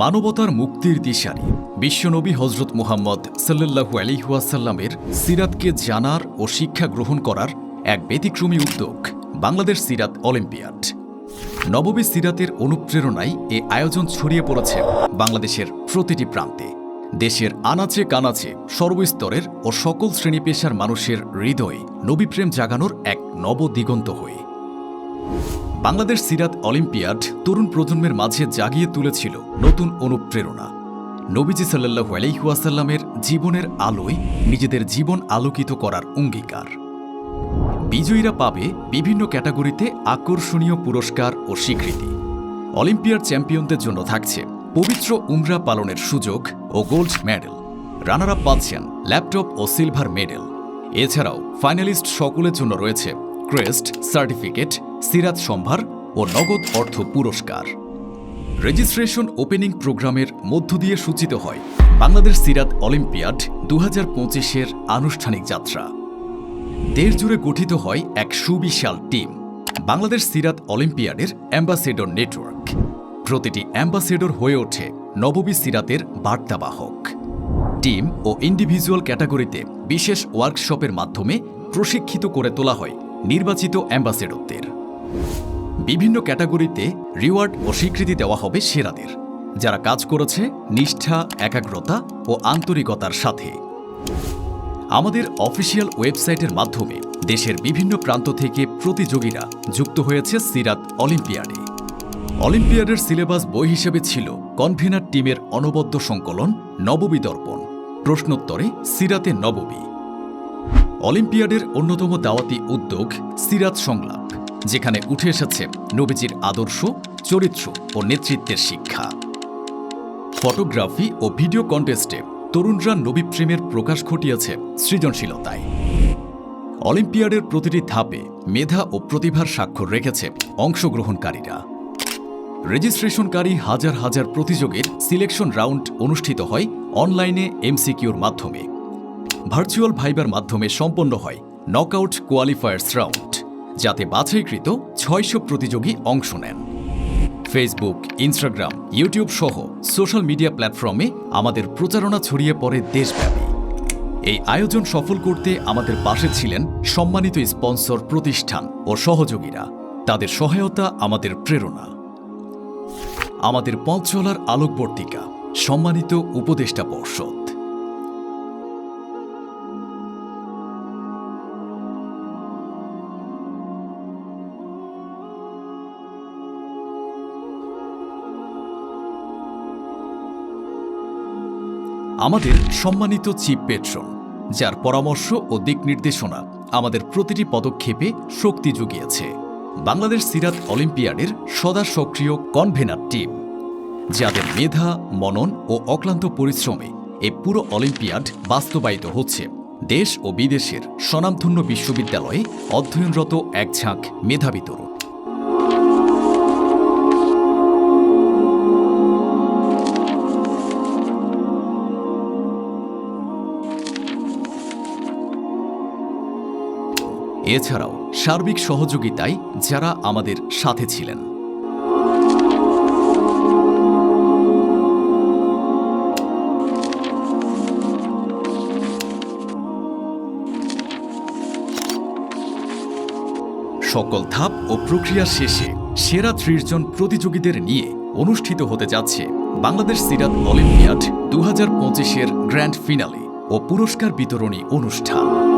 মানবতার মুক্তির দিশারি বিশ্বনবী হজরত মুহাম্মদ সাল্লাল্লাহু আলিহাসাল্লামের সিরাতকে জানার ও শিক্ষা গ্রহণ করার এক ব্যতিক্রমী উদ্যোগ, বাংলাদেশ সিরাত অলিম্পিয়াড। নববী সিরাতের অনুপ্রেরণায় এ আয়োজন ছড়িয়ে পড়েছে বাংলাদেশের প্রতিটি প্রান্তে। দেশের আনাচে কানাচে, সর্বস্তরের ও সকল শ্রেণি পেশার মানুষের হৃদয়ে নবীপ্রেম জাগানোর এক নবদিগন্ত হয়ে বাংলাদেশ সিরাত অলিম্পিয়াড তরুণ প্রজন্মের মাঝে জাগিয়ে তুলেছিল নতুন অনুপ্রেরণা। নবীজি সাল্লাহু আলাইহুয়াসাল্লামের জীবনের আলোয় নিজেদের জীবন আলোকিত করার অঙ্গীকার। বিজয়ীরা পাবে বিভিন্ন ক্যাটাগরিতে আকর্ষণীয় পুরস্কার ও স্বীকৃতি। অলিম্পিয়াড চ্যাম্পিয়নদের জন্য থাকছে পবিত্র উমরা পালনের সুযোগ ও গোল্ড মেডেল রানার আপ পাচ্ছেন ল্যাপটপ ও সিলভার মেডেল। এছাড়াও ফাইনালিস্ট সকলের জন্য রয়েছে ক্রেস্ট সার্টিফিকেট সিরাত সম্ভার ও নগদ অর্থ পুরস্কার। রেজিস্ট্রেশন ওপেনিং প্রোগ্রামের মধ্য দিয়ে সূচিত হয় বাংলাদেশ সিরাত অলিম্পিয়াড দু হাজার পঁচিশের আনুষ্ঠানিক যাত্রা। দেশ জুড়ে গঠিত হয় এক সুবিশাল টিম, বাংলাদেশ সিরাত অলিম্পিয়াডের অ্যাম্বাসেডর নেটওয়ার্ক। প্রতিটি অ্যাম্বাসেডর হয়ে ওঠে নববী সিরাতের বার্তাবাহক। টিম ও ইন্ডিভিজুয়াল ক্যাটাগরিতে বিশেষ ওয়ার্কশপের মাধ্যমে প্রশিক্ষিত করে তোলা হয় নির্বাচিত অ্যাম্বাসেডরদের। বিভিন্ন ক্যাটাগরিতে রিওয়ার্ড ও স্বীকৃতি দেওয়া হবে সেরাদের, যারা কাজ করেছে নিষ্ঠা, একাগ্রতা ও আন্তরিকতার সাথে। আমাদের অফিসিয়াল ওয়েবসাইটের মাধ্যমে দেশের বিভিন্ন প্রান্ত থেকে প্রতিযোগীরা যুক্ত হয়েছে সিরাত অলিম্পিয়াডে। অলিম্পিয়াডের সিলেবাস বই হিসেবে ছিল কনভেনার টিমের অনবদ্য সংকলন নববী দর্পণ। প্রশ্নোত্তরে, সিরাতে নববী অলিম্পিয়াডের অন্যতম দাওয়াতি উদ্যোগ সিরাত সংলাপ। যেখানে উঠে এসেছে নবীজির আদর্শ, চরিত্র ও নেতৃত্বের শিক্ষা। ফটোগ্রাফি ও ভিডিও কন্টেস্টে তরুণরা নবী প্রেমের প্রকাশ ঘটিয়েছে সৃজনশীলতায়। অলিম্পিয়াডের প্রতিটি ধাপে মেধা ও প্রতিভার স্বাক্ষর রেখেছে অংশগ্রহণকারীরা। রেজিস্ট্রেশনকারী হাজার হাজার প্রতিযোগীর সিলেকশন রাউন্ড অনুষ্ঠিত হয় অনলাইনে এমসিকিউর মাধ্যমে। ভার্চুয়াল ভাইবার মাধ্যমে সম্পন্ন হয় নকআউট কোয়ালিফায়ার্স রাউন্ড। যাতে বাছাইকৃত ছয়শো প্রতিযোগী অংশ নেন। ফেসবুক ইনস্টাগ্রাম ইউটিউব সহ সোশ্যাল মিডিয়া প্ল্যাটফর্মে আমাদের প্রচারণা ছড়িয়ে পড়ে দেশব্যাপী। এই আয়োজন সফল করতে আমাদের পাশে ছিলেন সম্মানিত স্পন্সর প্রতিষ্ঠান ও সহযোগীরা। তাদের সহায়তা আমাদের প্রেরণা। আমাদের পথ চলার আলোকবর্তিকা, সম্মানিত উপদেষ্টা পর্ষদ। আমাদের সম্মানিত চিফ পেট্রন, যার পরামর্শ ও দিক নির্দেশনা আমাদের প্রতিটি পদক্ষেপে শক্তি জুগিয়েছে। বাংলাদেশ সিরাত অলিম্পিয়াডের সদা সক্রিয় কনভেনার টিম, যাদের মেধা, মনন ও অক্লান্ত পরিশ্রমে এই পুরো অলিম্পিয়াড বাস্তবায়িত হচ্ছে। দেশ ও বিদেশের স্বনামধন্য বিশ্ববিদ্যালয়ে অধ্যয়নরত এক ঝাঁক মেধাবী এছাড়াও সার্বিক সহযোগিতায় যারা আমাদের সাথে ছিলেন। সকল ধাপ ও প্রক্রিয়া শেষে সেরা ত্রিশ জন প্রতিযোগীদের নিয়ে অনুষ্ঠিত হতে যাচ্ছে বাংলাদেশ সিরাত অলিম্পিয়াড দু হাজার পঁচিশের গ্র্যান্ড ফিনালে ও পুরস্কার বিতরণী অনুষ্ঠান।